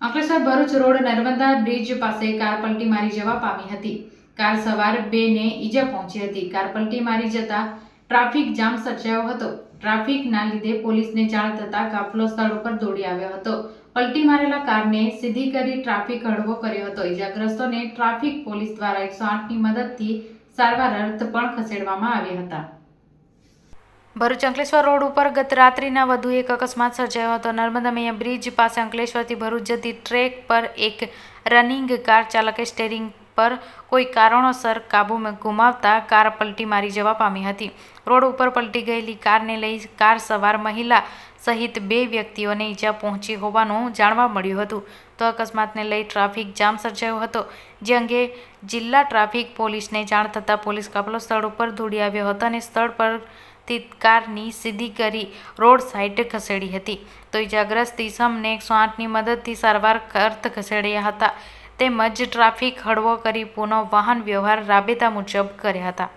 Ankleshwar Bharuch road Narmada bridge પાસે car પલટી મારી જવા પામી હતી. કાર સવાર બેને ઈજા પહોંચી હતી. કાર પલટી મારી જતા ટ્રાફિક જામ સર્જાયો હતો. ટ્રાફિકના લીધે પોલીસને જાણ થતાં કાફલો સ્થળ ઉપર દોડી આવ્યો હતો. પલટી મારેલા કારને સીધી કરી ટ્રાફિક હળવો કર્યો હતો. ઈજાગ્રસ્તોને ટ્રાફિક પોલીસ દ્વારા એકસો આઠની મદદથી સારવાર અર્થ પણ ખસેડવામાં આવ્યા હતા. ભરૂચ અંકલેશ્વર રોડ ઉપર ગત રાત્રિના વધુ એક અકસ્માત સર્જાયો હતો. નર્મદા મૈયા બ્રિજ પાસે અંકલેશ્વરથી ભરૂચ જતી ટ્રેક પર એક રનિંગ કાર ચાલકે સ્ટેરિંગ પર કોઈ કારણોસર કાબુ ગુમાવતા કાર પલટી મારી જવા પામી હતી. રોડ ઉપર પલટી ગયેલી કારને લઈ કાર સવાર મહિલા સહિત બે વ્યક્તિઓને ઈજા પહોંચી હોવાનું જાણવા મળ્યું હતું. તો અકસ્માતને લઈ ટ્રાફિક જામ સર્જાયો હતો, જે અંગે જિલ્લા ટ્રાફિક પોલીસને જાણ થતાં પોલીસ કાફલો સ્થળ ઉપર દોડી આવ્યો હતો અને સ્થળ પર થી કારની સીધી કરી રોડ સાઈડ ખસેડી હતી. તો ઇજાગ્રસ્ત ઈસમને એકસો આઠની મદદથી સારવાર અર્થ ખસેડ્યા હતા. તેમજ ટ્રાફિક હળવો કરી પુનઃ વાહન વ્યવહાર રાબેતા મુજબ કર્યા હતા.